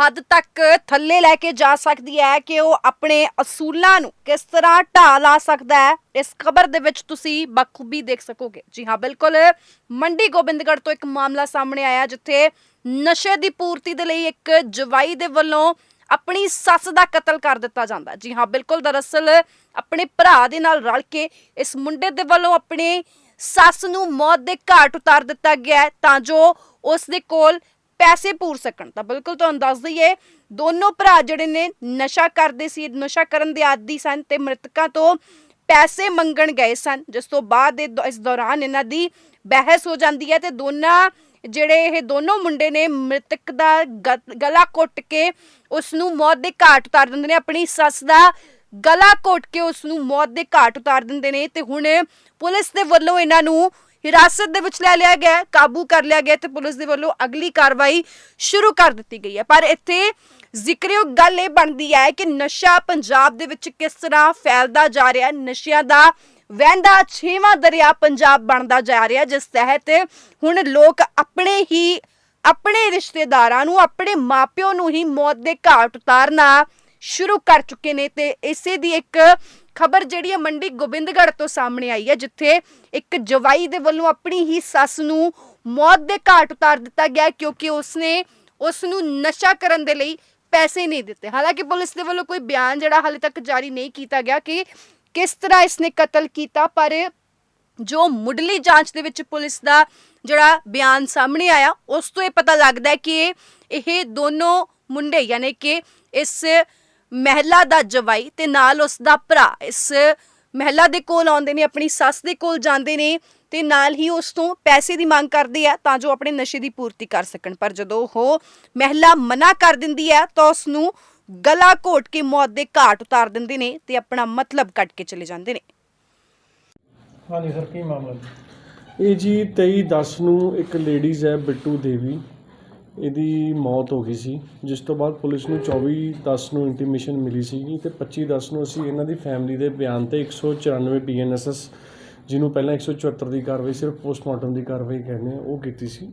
ਹੱਦ ਤੱਕ ਥੱਲੇ ਲੈ ਕੇ ਜਾ ਸਕਦੀ ਹੈ ਕਿ ਉਹ ਆਪਣੇ ਅਸੂਲਾਂ ਨੂੰ ਕਿਸ ਤਰ੍ਹਾਂ ਢਾਹ ਲਾ ਸਕਦਾ ਹੈ, ਇਸ ਖਬਰ ਦੇ ਵਿੱਚ ਤੁਸੀਂ ਬਖੂਬੀ ਦੇਖ ਸਕੋਗੇ। ਜੀ ਹਾਂ, ਬਿਲਕੁਲ ਮੰਡੀ ਗੋਬਿੰਦਗੜ੍ਹ ਤੋਂ ਇੱਕ ਮਾਮਲਾ ਸਾਹਮਣੇ ਆਇਆ ਜਿੱਥੇ ਨਸ਼ੇ ਦੀ ਪੂਰਤੀ ਦੇ ਲਈ ਇੱਕ ਜਵਾਈ ਦੇ ਵੱਲੋਂ ਆਪਣੀ ਸੱਸ ਦਾ ਕਤਲ ਕਰ ਦਿੱਤਾ ਜਾਂਦਾ ਜੀ ਹਾਂ, ਬਿਲਕੁਲ ਦਰਅਸਲ ਆਪਣੇ ਭਰਾ ਦੇ ਨਾਲ ਰਲ ਕੇ ਇਸ ਮੁੰਡੇ ਦੇ ਵੱਲੋਂ ਆਪਣੇ ਸੱਸ ਨੂੰ ਮੌਤ ਦੇ ਘਾਟ ਉਤਾਰ ਦਿੱਤਾ ਗਿਆ ਤਾਂ ਜੋ ਉਸ ਦੇ ਕੋਲ ਪੈਸੇ ਪੂਰ ਸਕਣ, ਤਾਂ ਬਿਲਕੁਲ ਤੁਹਾਨੂੰ ਦੱਸ ਦਈਏ, ਦੋਨੋਂ ਭਰਾ ਜਿਹੜੇ ਨੇ ਨਸ਼ਾ ਕਰਦੇ ਸੀ, ਨਸ਼ਾ ਕਰਨ ਦੇ ਆਦੀ ਸਨ ਤੇ ਮ੍ਰਿਤਕਾਂ ਤੋਂ ਪੈਸੇ ਮੰਗਣ ਗਏ ਸਨ, ਜਿਸ ਤੋਂ ਬਾਅਦ ਇਸ ਦੌਰਾਨ ਇਹਨਾਂ ਦੀ ਬਹਿਸ ਹੋ ਜਾਂਦੀ ਹੈ ਤੇ ਦੋਨਾਂ ਜਿਹੜੇ ਇਹ ਦੋਨੋਂ ਮੁੰਡੇ ਨੇ ਮ੍ਰਿਤਕ ਦਾ ਗਲਾ ਘੁੱਟ ਕੇ ਉਸ ਨੂੰ ਮੌਤ ਦੇ ਘਾਟ ਉਤਾਰ ਦਿੰਦੇ ਨੇ, ਆਪਣੀ ਸੱਸ ਦਾ ਗਲਾ ਘੁੱਟ ਕੇ ਉਸ ਨੂੰ ਮੌਤ ਦੇ ਘਾਟ ਉਤਾਰ ਦਿੰਦੇ ਨੇ ਤੇ ਹੁਣ ਪੁਲਿਸ ਦੇ ਵੱਲੋਂ ਇਹਨਾਂ ਨੂੰ ਹਿਰਾਸਤ ਦੇ ਵਿੱਚ ਲੈ ਲਿਆ ਗਿਆ ਕਾਬੂ ਕਰ ਲਿਆ ਗਿਆ ਤੇ ਪੁਲਿਸ ਦੇ ਵੱਲੋਂ ਅਗਲੀ ਕਾਰਵਾਈ ਸ਼ੁਰੂ ਕਰ ਦਿੱਤੀ ਗਈ ਹੈ। ਪਰ ਇੱਥੇ ਜ਼ਿਕਰਯੋਗ ਗੱਲ ਇਹ ਬਣਦੀ ਹੈ ਕਿ ਨਸ਼ਾ ਪੰਜਾਬ ਦੇ ਵਿੱਚ ਕਿਸ ਤਰ੍ਹਾਂ ਫੈਲਦਾ ਜਾ ਰਿਹਾ ਹੈ, ਨਸ਼ਿਆਂ ਦਾ ਵਹਿੰਦਾ ਛੇਵਾਂ ਦਰਿਆ ਪੰਜਾਬ ਬਣਦਾ ਜਾ ਰਿਹਾ ਜਿਸ ਤਹਿਤ ਹੁਣ ਲੋਕ ਆਪਣੇ ਹੀ, ਆਪਣੇ ਰਿਸ਼ਤੇਦਾਰਾਂ ਨੂੰ, ਆਪਣੇ ਮਾਪਿਓ ਨੂੰ ਹੀ ਮੌਤ ਦੇ ਘਾਟ ਉਤਾਰਨਾ ਸ਼ੁਰੂ ਕਰ ਚੁੱਕੇ ਨੇ ਤੇ ਇਸੇ ਦੀ ਇੱਕ ਖਬਰ ਜਿਹੜੀ ਹੈ ਮੰਡੀ ਗੋਬਿੰਦਗੜ੍ਹ ਤੋਂ ਸਾਹਮਣੇ ਆਈ ਹੈ, ਜਿੱਥੇ ਇੱਕ ਜਵਾਈ ਦੇ ਵੱਲੋਂ ਆਪਣੀ ਹੀ ਸੱਸ ਨੂੰ ਮੌਤ ਦੇ ਘਾਟ ਉਤਾਰ ਦਿੱਤਾ ਗਿਆ ਕਿਉਂਕਿ ਉਸਨੇ ਉਸ ਨੂੰ ਨਸ਼ਾ ਕਰਨ ਦੇ ਲਈ ਪੈਸੇ ਨਹੀਂ ਦਿੱਤੇ। ਹਾਲਾਂਕਿ ਪੁਲਿਸ ਦੇ ਵੱਲੋਂ ਕੋਈ ਬਿਆਨ ਜਿਹੜਾ ਹਾਲੇ ਤੱਕ ਜਾਰੀ ਨਹੀਂ ਕੀਤਾ ਗਿਆ ਕਿ ਕਿਸ ਤਰ੍ਹਾਂ ਇਸਨੇ ਕਤਲ ਕੀਤਾ, ਪਰ ਜੋ ਮੁੱਢਲੀ ਜਾਂਚ ਦੇ ਵਿੱਚ ਪੁਲਿਸ ਦਾ ਜਿਹੜਾ ਬਿਆਨ ਸਾਹਮਣੇ ਆਇਆ, ਉਸ ਤੋਂ ਇਹ ਪਤਾ ਲੱਗਦਾ ਹੈ ਕਿ ਇਹ ਦੋਨੋਂ ਮੁੰਡੇ, ਯਾਨੀ ਕਿ ਇਸ ਮਹਿਲਾ ਦਾ ਜਵਾਈ ਤੇ ਨਾਲ ਉਸ ਦਾ ਭਰਾ। ਇਸ ਮਹਿਲਾ ਦੇ ਕੋਲ ਆਉਂਦੇ ਨੇ, ਆਪਣੀ ਸੱਸ ਦੇ ਕੋਲ ਜਾਂਦੇ ਨੇ ਤੇ ਨਾਲ ਹੀ ਉਸ ਤੋਂ ਪੈਸੇ ਦੀ ਮੰਗ ਕਰਦੇ ਆ ਤਾਂ ਜੋ ਆਪਣੇ ਨਸ਼ੇ ਦੀ ਪੂਰਤੀ ਕਰ ਸਕਣ। ਪਰ ਜਦੋਂ ਉਹ ਮਹਿਲਾ ਮਨਾ ਕਰ ਦਿੰਦੀ ਹੈ ਤਾਂ ਉਸ ਨੂੰ ਗਲਾ ਘੋਟ ਕੇ ਮੌਤ ਦੇ ਘਾਟ ਉਤਾਰ ਦਿੰਦੇ ਨੇ ਤੇ ਆਪਣਾ ਮਤਲਬ ਕੱਟ ਕੇ ਚਲੇ ਜਾਂਦੇ ਨੇ। ਹਾਂਜੀ ਸਰ, ਕੀ ਮਾਮਲਾ ਜੀ? ਇਹ ਜੀ 23 10 ਨੂੰ ਇੱਕ ਲੇਡੀਜ਼ ਹੈ ਬਿੱਟੂ ਦੇਵੀ। ਇਹਦੀ ਮੌਤ ਹੋ ਗਈ ਸੀ। ਜਿਸ ਤੋਂ ਬਾਅਦ ਪੁਲਿਸ ਨੂੰ 24 10 ਨੂੰ ਇੰਟੀਮੇਸ਼ਨ ਮਿਲੀ ਸੀਗੀ ਤੇ 25 10 ਨੂੰ ਅਸੀਂ ਇਹਨਾਂ ਦੀ ਫੈਮਿਲੀ ਦੇ ਬਿਆਨ ਤੇ 194 ਬੀਐਨਐਸਐਸ ਜਿਹਨੂੰ ਪਹਿਲਾਂ 174 ਦੀ ਕਾਰਵਾਈ ਸਿਰਫ ਪੋਸਟਮਾਰਟਮ ਦੀ ਕਾਰਵਾਈ ਕਹਿੰਦੇ ਆ, ਉਹ ਕੀਤੀ ਸੀ।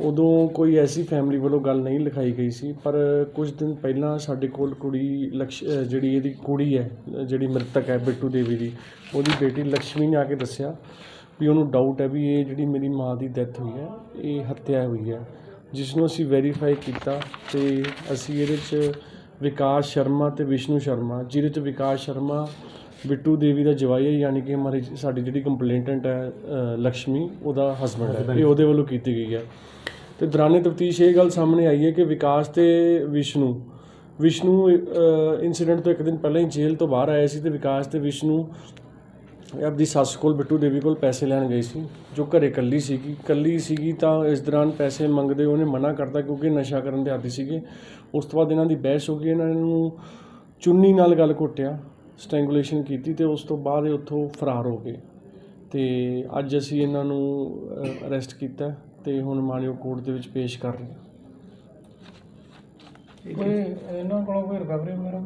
ਉਦੋਂ ਕੋਈ ਐਸੀ ਫੈਮਿਲੀ ਵੱਲੋਂ ਗੱਲ ਨਹੀਂ ਲਿਖਾਈ ਗਈ ਸੀ, ਪਰ ਕੁਝ ਦਿਨ ਪਹਿਲਾਂ ਸਾਡੇ ਕੋਲ ਕੁੜੀ ਲਕਸ਼ ਜਿਹੜੀ ਇਹਦੀ ਕੁੜੀ ਹੈ, ਜਿਹੜੀ ਮ੍ਰਿਤਕ ਹੈ ਬਿੱਟੂ ਦੇਵੀ ਦੀ, ਉਹਦੀ ਬੇਟੀ ਲక్ష్ਮੀ ਨੇ ਆ ਕੇ ਦੱਸਿਆ ਵੀ ਉਹਨੂੰ ਡਾਊਟ ਹੈ ਵੀ ਇਹ ਜਿਹੜੀ ਮੇਰੀ ਮਾਂ ਦੀ ਡੈਥ ਹੋਈ ਹੈ, ਇਹ ਹੱਤਿਆ ਹੋਈ ਹੈ। ਜਿਸ ਨੂੰ ਅਸੀਂ ਵੈਰੀਫਾਈ ਕੀਤਾ ਅਤੇ ਅਸੀਂ ਇਹਦੇ 'ਚ ਵਿਕਾਸ ਸ਼ਰਮਾ ਅਤੇ ਵਿਸ਼ਨੂੰ ਸ਼ਰਮਾ ਜਿਹਦੇ 'ਚ ਵਿਕਾਸ ਸ਼ਰਮਾ ਬਿੱਟੂ ਦੇਵੀ ਦਾ ਜਵਾਈ ਹੈ ਯਾਨੀ ਕਿ ਹਮਾਰੀ ਸਾਡੀ ਜਿਹੜੀ ਕੰਪਲੇਂਟੈਂਟ ਹੈ ਅ, ਲక్ష్ਮੀ ਉਹਦਾ ਹਸਬੰਡ ਹੈ ਇਹ ਉਹਦੇ ਵੱਲੋਂ ਕੀਤੀ ਗਈ ਹੈ। ਤੇ ਦੌਰਾਨੇ ਤਫਤੀਸ਼ ਇਹ ਗੱਲ ਸਾਹਮਣੇ ਆਈ ਹੈ ਕਿ ਵਿਕਾਸ ਤੇ ਵਿਸ਼ਨੂੰ ਵਿਸ਼ਨੂੰ ਇਨਸੀਡੈਂਟ ਤੋਂ ਇੱਕ ਦਿਨ ਪਹਿਲਾਂ ਹੀ ਜੇਲ੍ਹ ਤੋਂ ਬਾਹਰ ਆਇਆ ਸੀ ਤੇ ਵਿਕਾਸ ਤੇ ਵਿਸ਼ਨੂੰ ਆਪਦੀ ਸੱਸ ਕੋਲ ਬਿੱਟੂ ਦੇਵੀ ਕੋਲ ਪੈਸੇ ਲੈਣ ਗਈ ਸੀ ਜੋ ਘਰੇ ਇਕੱਲੀ ਸੀਗੀ। ਇਕੱਲੀ ਸੀਗੀ ਤਾਂ ਇਸ ਦੌਰਾਨ ਪੈਸੇ ਮੰਗਦੇ ਉਹਨੇ ਮਨਾ ਕਰਤਾ ਕਿਉਂਕਿ ਨਸ਼ਾ ਕਰਨ ਦੇ ਆਦੀ ਸੀਗੇ। ਉਸ ਤੋਂ ਬਾਅਦ ਇਹਨਾਂ ਦੀ ਬਹਿਸ ਹੋ ਗਈ ਇਹਨਾਂ ਨੂੰ ਚੁੰਨੀ ਨਾਲ ਗੱਲ ਘੁੱਟਿਆ ਸਟ੍ਰੈਂਗੂਲੇਸ਼ਨ ਕੀਤੀ ਤੇ ਉਸ ਤੋਂ ਬਾਅਦ ਇਹ ਉੱਥੋਂ ਫਰਾਰ ਹੋ ਗਏ। ਤੇ ਅੱਜ ਅਸੀਂ ਇਹਨਾਂ ਨੂੰ ਅਰੈਸਟ ਕੀਤਾ ਤੇ ਹੁਣ ਮਾਨਯੋਗ ਕੋਰਟ ਦੇ ਵਿੱਚ ਪੇਸ਼ ਕਰ ਰਹੇ ਹਾਂ। ਕੋਈ ਇਹਨਾਂ ਕੋਲੋਂ ਕੋਈ ਰਿਕਵਰੀ ਵਗੈਰਾ?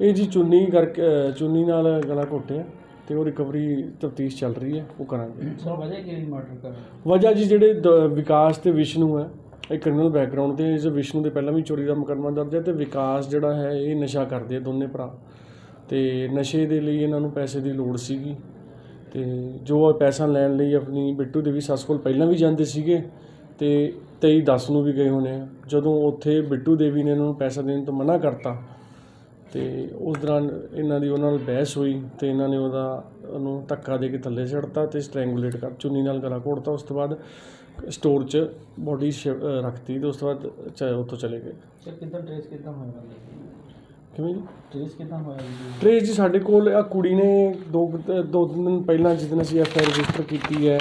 ਇਹ ਜੀ ਚੁੰਨੀ ਕਰਕੇ ਚੁੰਨੀ ਨਾਲ ਗਲਾ ਘੁੱਟਿਆ। ਤੇ ਉਹ ਰਿਕਵਰੀ ਤਫਤੀਸ਼ ਚੱਲ ਰਹੀ ਹੈ ਉਹ ਕਰਾਂਗੇ। ਸਰ ਵਜ੍ਹਾ ਕੀ ਮਰਡਰ ਕਰ ਵਜ੍ਹਾ ਜੀ ਜਿਹੜੇ ਦ- ਵਿਕਾਸ ਤੇ ਵਿਸ਼ਨੂੰ ਹੈ ਇਹ ਕ੍ਰਿਮੀਨਲ ਬੈਕਗ੍ਰਾਉਂਡ ਤੇ ਇਸ ਵਿਸ਼ਨੂੰ ਦੇ ਪਹਿਲਾਂ ਵੀ ਚੋਰੀ ਦਾ ਮੁਕੱਦਮਾ ਦਰਜ ਹੈ ਤੇ ਵਿਕਾਸ ਜਿਹੜਾ ਹੈ ਇਹ ਨਸ਼ਾ ਕਰਦੇ ਆ ਦੋਨੇ ਭਰਾ। ਤੇ ਨਸ਼ੇ ਦੇ ਲਈ ਇਹਨਾਂ ਨੂੰ ਪੈਸੇ ਦੀ ਲੋੜ ਸੀਗੀ। ਤੇ ਜੋ ਇਹ ਪੈਸਾ ਲੈਣ ਲਈ ਆਪਣੀ ਬਿੱਟੂ ਦੇਵੀ ਸੱਸ ਕੋਲ ਪਹਿਲਾਂ ਵੀ ਜਾਂਦੇ ਸੀਗੇ ਤੇ 23 10 ਨੂੰ ਵੀ ਗਏ ਹੋਣੇ ਆ। ਜਦੋਂ ਉੱਥੇ ਬਿੱਟੂ ਦੇਵੀ ਨੇ ਇਹਨਾਂ ਨੂੰ ਪੈਸਾ ਦੇਣ ਤੋਂ ਮਨਾ ਕਰਤਾ ਤੇ ਉਸ ਦੌਰਾਨ ਇਹਨਾਂ ਦੀ ਉਹਨਾਂ ਨਾਲ ਬਹਿਸ ਹੋਈ ਤੇ ਇਹਨਾਂ ਨੇ ਉਹਦਾ ਉਹਨੂੰ ਧੱਕਾ ਦੇ ਕੇ ਥੱਲੇ ਛੱਡਤਾ ਤੇ ਸਟ੍ਰੈਂਗੂਲੇਟ ਕਰ ਚੁੰਨੀ ਨਾਲ ਗਲਾ ਘੋੜਤਾ। ਉਸ ਤੋਂ ਬਾਅਦ ਸਟੋਰ 'ਚ ਬੋਡੀ ਰੱਖਤੀ ਤੇ ਉਸ ਤੋਂ ਬਾਅਦ ਚ ਉੱਥੋਂ ਚਲੇ ਗਏ। ਸਰ ਕਿੱਦਾਂ ਟ੍ਰੇਸ ਕਿੱਦਾਂ ਹੋਇਆ ਕਿਵੇਂ ਜੀ? ਟ੍ਰੇਸ ਕਿੱਦਾਂ ਹੋਇਆ ਜੀ? ਟ੍ਰੇਸ ਜੀ ਸਾਡੇ ਕੋਲ ਆ ਕੁੜੀ ਨੇ ਦੋ ਦੋ ਤਿੰਨ ਦਿਨ ਪਹਿਲਾਂ ਜਿਸ ਦਿਨ ਅਸੀਂ ਐਫ ਆਈ ਰਜਿਸਟਰ ਕੀਤੀ ਹੈ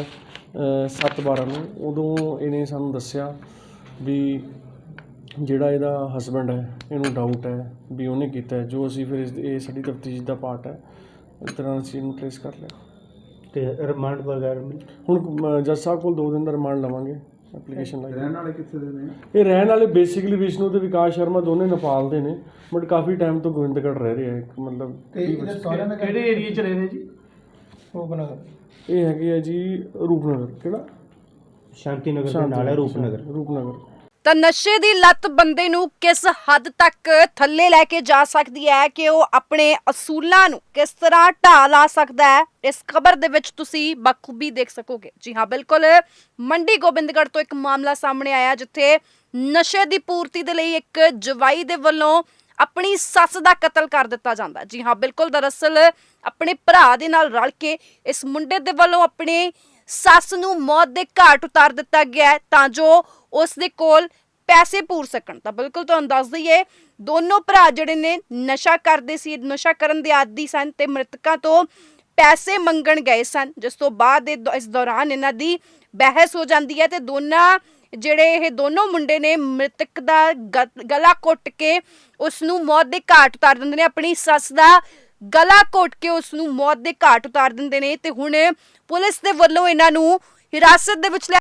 7 12 ਨੂੰ ਉਦੋਂ ਇਹਨੇ ਸਾਨੂੰ ਦੱਸਿਆ ਵੀ ਜਿਹੜਾ ਇਹਦਾ ਹਸਬੰਡ ਹੈ ਇਹਨੂੰ ਡਾਊਟ ਹੈ ਵੀ ਉਹਨੇ ਕੀਤਾ ਹੈ ਜੋ ਅਸੀਂ ਫਿਰ ਇਸ ਇਹ ਸਾਡੀ ਤਫਤੀਸ਼ ਦਾ ਪਾਰਟ ਹੈ ਇਸ ਤਰ੍ਹਾਂ ਅਸੀਂ ਇਹਨੂੰ ਟ੍ਰੇਸ ਕਰ ਲਿਆ। ਤੇ ਰਿਮਾਂਡ ਵਗੈਰਾ ਮਿਲ ਹੁਣ ਜੱਜ ਸਾਹਿਬ ਕੋਲ 2 ਦਿਨ ਦਾ ਰਿਮਾਂਡ ਲਵਾਂਗੇ ਐਪਲੀਕੇਸ਼ਨ ਲਾਈ ਰਹਿਣ ਵਾਲੇ ਕਿੱਥੇ ਦੇ ਨੇ? ਇਹ ਰਹਿਣ ਵਾਲੇ ਬੇਸਿਕਲੀ ਵਿਸ਼ਨੂੰ ਤੇ ਵਿਕਾਸ ਸ਼ਰਮਾ ਦੋਨੇ ਨੇਪਾਲ ਦੇ ਨੇ ਬਟ ਕਾਫੀ ਟਾਈਮ ਤੋਂ ਗੋਬਿੰਦਗੜ੍ਹ ਰਹਿ ਰਹੇ ਆ ਇੱਕ ਮਤਲਬ ਦਾ ਕਿਹੜੇ ਏਰੀਆ 'ਚ ਰਹੇ ਨੇ ਜੀ? ਰੂਪਨਗਰ। ਇਹ ਹੈਗੇ ਆ ਜੀ ਰੂਪਨਗਰ ਕਿਹੜਾ? ਸ਼ਾਂਤੀ ਨਗਰ ਸ਼ਾਂਤੀ ਨਗਰ ਰੂਪਨਗਰ। ਤਾਂ ਨਸ਼ੇ ਦੀ ਲੱਤ ਬੰਦੇ ਨੂੰ ਕਿਸ ਹੱਦ ਤੱਕ ਥੱਲੇ ਲੈ ਕੇ ਜਾ ਸਕਦੀ ਹੈ ਕਿ ਉਹ ਆਪਣੇ ਅਸੂਲਾਂ ਨੂੰ ਕਿਸ ਤਰ੍ਹਾਂ ਢਾਹ ਲਾ ਸਕਦਾ ਹੈ, ਇਸ ਖਬਰ ਦੇ ਵਿੱਚ ਤੁਸੀਂ ਬਖੂਬੀ ਦੇਖ ਸਕੋਗੇ। ਜੀ ਹਾਂ, ਬਿਲਕੁਲ ਮੰਡੀ ਗੋਬਿੰਦਗੜ੍ਹ ਤੋਂ ਇੱਕ ਮਾਮਲਾ ਸਾਹਮਣੇ ਆਇਆ, ਜਿੱਥੇ ਨਸ਼ੇ ਦੀ ਪੂਰਤੀ ਦੇ ਲਈ ਇੱਕ ਜਵਾਈ ਦੇ ਵੱਲੋਂ ਆਪਣੀ ਸੱਸ ਦਾ ਕਤਲ ਕਰ ਦਿੱਤਾ ਜਾਂਦਾ ਜੀ ਹਾਂ, ਬਿਲਕੁਲ ਦਰਅਸਲ ਆਪਣੇ ਭਰਾ ਦੇ ਨਾਲ ਰਲ ਕੇ ਇਸ ਮੁੰਡੇ ਦੇ ਵੱਲੋਂ ਆਪਣੇ ਸੱਸ ਨੂੰ ਮੌਤ ਦੇ ਘਾਟ ਉਤਾਰ ਦਿੱਤਾ ਗਿਆ ਹੈ ਤਾਂ ਜੋ ਉਸ ਦੇ ਕੋਲ ਪੈਸੇ ਪੂਰ ਸਕਣ। ਤਾਂ ਬਿਲਕੁਲ ਤੁਹਾਨੂੰ ਦੱਸ ਦਈਏ, ਦੋਨੋਂ ਭਰਾ ਜਿਹੜੇ ਨੇ ਨਸ਼ਾ ਕਰਦੇ ਸੀ, ਨਸ਼ਾ ਕਰਨ ਦੇ ਆਦੀ ਸਨ ਤੇ ਮ੍ਰਿਤਕਾਂ ਤੋਂ ਪੈਸੇ ਮੰਗਣ ਗਏ ਸਨ। ਜਿਸ ਤੋਂ ਬਾਅਦ ਇਸ ਦੌਰਾਨ ਇਹਨਾਂ ਦੀ ਬਹਿਸ ਹੋ ਜਾਂਦੀ ਹੈ ਤੇ ਦੋਨਾਂ ਜਿਹੜੇ ਇਹ ਦੋਨੋਂ ਮੁੰਡੇ ਨੇ ਮ੍ਰਿਤਕ ਦਾ ਗਲਾ ਕੁੱਟ ਕੇ ਉਸ ਨੂੰ ਮੌਤ ਦੇ ਘਾਟ ਉਤਾਰ ਦਿੰਦੇ ਨੇ। ਆਪਣੀ ਸੱਸ ਦਾ ਗਲਾ ਘੋਟ ਕੇ ਉਸ ਨੂੰ ਮੌਤ ਦੇ ਘਾਟ ਉਤਾਰ ਦਿੰਦੇ ਨੇ ਤੇ ਹੁਣ ਪੁਲਿਸ ਦੇ ਵੱਲੋਂ ਇਹਨਾਂ ਨੂੰ ਹਿਰਾਸਤ ਦੇ ਵਿੱਚ ਲਿਆ